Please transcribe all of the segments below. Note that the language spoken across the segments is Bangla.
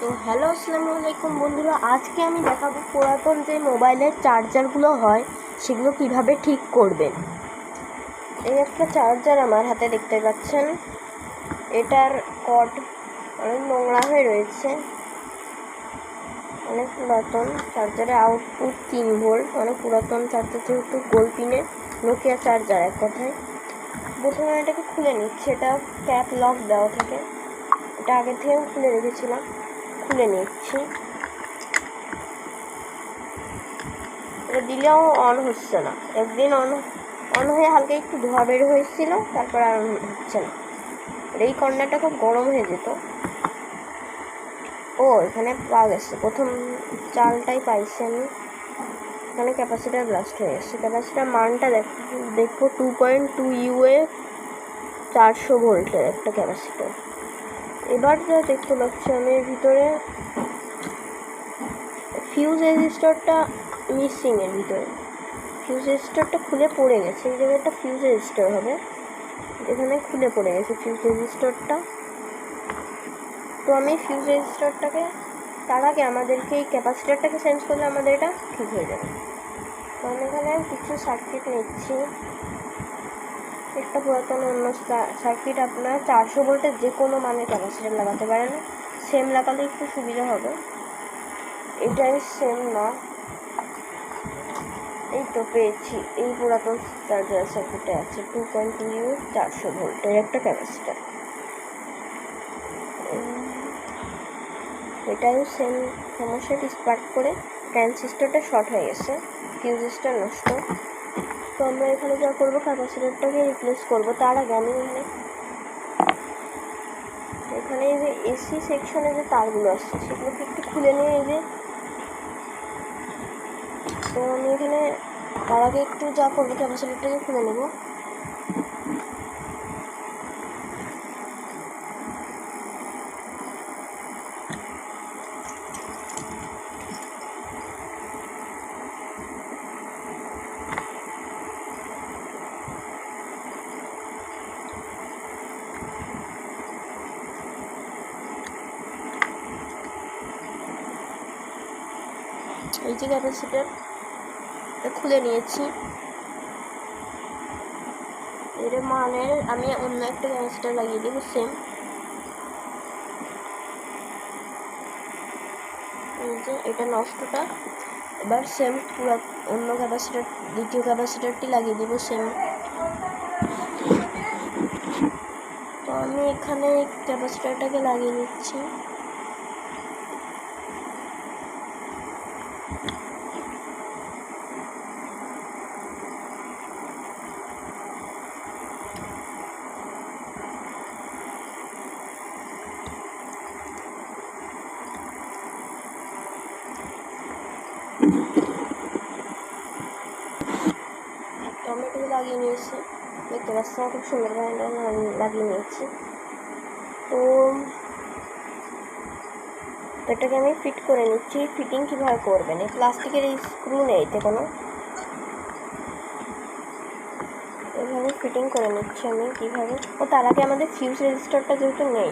তো হ্যালো, আসসালামু আলাইকুম বন্ধুরা। আজকে আমি দেখাবো পুরাতন যে মোবাইলের চার্জারগুলো হয়, সেগুলো কীভাবে ঠিক করবেন। এই একটা চার্জার আমার হাতে দেখতে পাচ্ছেন। এটার কর্ড অনেক নোংরা হয়ে রয়েছে। অনেক পুরাতন চার্জারের আউটপুট তিন ভোল্ট অনেক পুরাতন চার্জার যেহেতু গোল পিনের নোকিয়া চার্জার এক কথায়। প্রথমে এটাকে খুলে নিচ্ছে, এটা ক্যাপ লক দেওয়া থাকে। এটা আগে থেকেও খুলে রেখেছিলাম। খুলে নিচ্ছি। এটা দিলেও অন হচ্ছে না। একদিন অন অন হয়ে হালকা একটু ধোয়া বের হয়েছিল, তারপর আর হচ্ছে না। এই কর্নারটা খুব গরম হয়ে যেত। ও, এখানে পাওয়া গেছে। প্রথম চালটাই পাইছি আমি। এখানে ক্যাপাসিটার ব্লাস্ট হয়ে গেছে। ক্যাপাসিটার মানটা দেখ, দেখব টু পয়েন্ট টু ইউএ চারশো ভোল্টের একটা ক্যাপাসিটার এবার যা দেখতে পাচ্ছি আমি এর ভিতরে ফিউজ রেজিস্টারটা মিসিং এর ভিতরে। ফিউজ রেজিস্টারটা খুলে পড়ে গেছে, এই জায়গায় একটা ফিউজ রেজিস্টার হবে। এখানে খুলে পড়ে গেছে ফিউজ রেজিস্টারটা তো আমি ফিউজ রেজিস্টারটাকে তার আগে আমাদেরকে এই ক্যাপাসিটারটাকে চেঞ্জ করলে আমাদের এটা ঠিক হয়ে যাবে। তো আমি এখানে কিছু সার্কিট নিচ্ছি। একটা পুরাতন অন্য সার্কিট আপনার চারশো ভোল্টের যে কোনো মানের ক্যাপাসিটার লাগাতে পারেন। সেম লাগালে একটু সুবিধা হবে। এটাই সেম না। এই তো পেয়েছি। এই পুরাতন চার্জার সার্কিটে আছে টু পয়েন্ট টু ইউ চারশো ভোল্টের একটা ক্যাপাসিটার এটাও সেম সমস্যাটি স্পার্ক করে ট্রান্সিস্টারটা শর্ট হয়ে গেছে। ফিউজেসটা নষ্ট। তো আমরা এখানে যা করব ক্যাপাসিটারটাকে রিপ্লেস করব, তার আগে আমি এখানে এখানে এই যে এসি সেকশনে যে তারগুলো আসছে, সেগুলোকে একটু খুলে নিয়ে এই যে তো আমি এখানে তার আগে একটু যা করব, ক্যাপাসিটারটাকে খুলে নেব। এই যে ক্যাপাসিটার খুলে নিয়েছি। এর মানে আমি অন্য একটা ক্যাপাসিটার লাগিয়ে দেবো সেম এটা নষ্টটা, এবার সেম পুরো অন্য ক্যাপাসিটার দ্বিতীয় ক্যাপাসিটারটি লাগিয়ে দেবো সেম তো আমি এখানে ক্যাপাসিটারটাকে লাগিয়ে নিচ্ছি টমেটো লাগিয়ে নিয়েছি দেখতে পাচ্ছেন খুব সুন্দরভাবে আমি লাগিয়ে নিয়েছি তো এটাকে আমি ফিট করে নিচ্ছি। ফিটিং কীভাবে করবেন? এই প্লাস্টিকের এই স্ক্রু নেই এতে কোনো এভাবে ফিটিং করে নিচ্ছি আমি কীভাবে। ও, তার আগে আমাদের ফিউজ রেজিস্টারটা যেহেতু নেই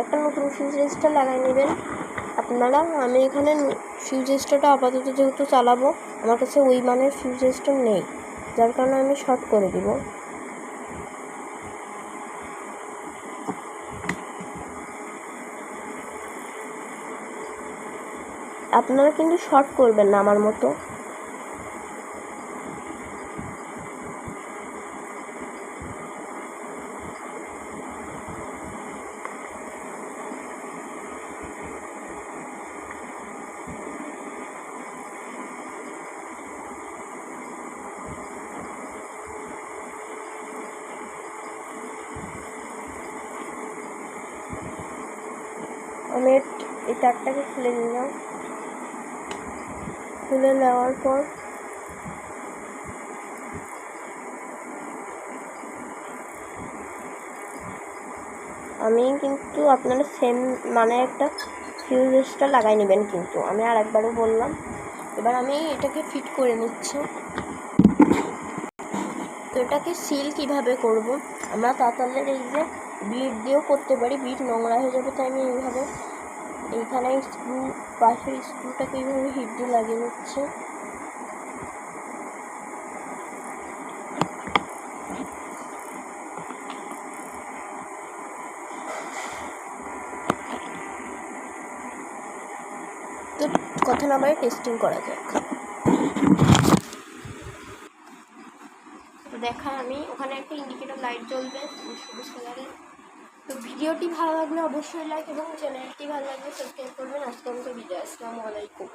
একটা নতুন ফিউজ রেজিস্টার লাগাই নেবেন। আপনারা, আমি এখানে ফিউজ রেজিস্টারটা আপাতত যেহেতু চালাবো, আমার কাছে ওই মানের ফিউজ রেজিস্টার নেই, যার কারণে আমি শর্ট করে দিব। আপনারা কিন্তু শর্ট করবেন না আমার মতো। আমি এই খুলে নিলাম। খুলে নেওয়ার পর আমি কিন্তু আপনারা সেম মানে একটা ফিউজেসটা লাগাই নেবেন কিন্তু। আমি আর একবারও বললাম। এবার আমি এটাকে ফিট করে নিচ্ছি। তো এটাকে সিল কীভাবে করব? আমরা তাতালের এই যে বিট দিয়েও করতে পারি। বিট নোংরা হয়ে যাবে, তাই আমি এইভাবে এইখানে স্ক্রু পাশের স্ক্রুটাকে এইভাবে হিট দিয়ে লাগিয়ে নিচ্ছে তো কথা না টেস্টিং করা যাক। তো দেখা আমি, ওখানে একটা ইন্ডিকেটর লাইট জ্বলবে, সবুজ কালারের তো ভিডিওটি ভালো লাগলে অবশ্যই লাইক এবং চ্যানেলটি ভালো লাগলে সাবস্ক্রাইব করবেন। আজকে আমাকে বিদায়। আসসালামু আলাইকুম।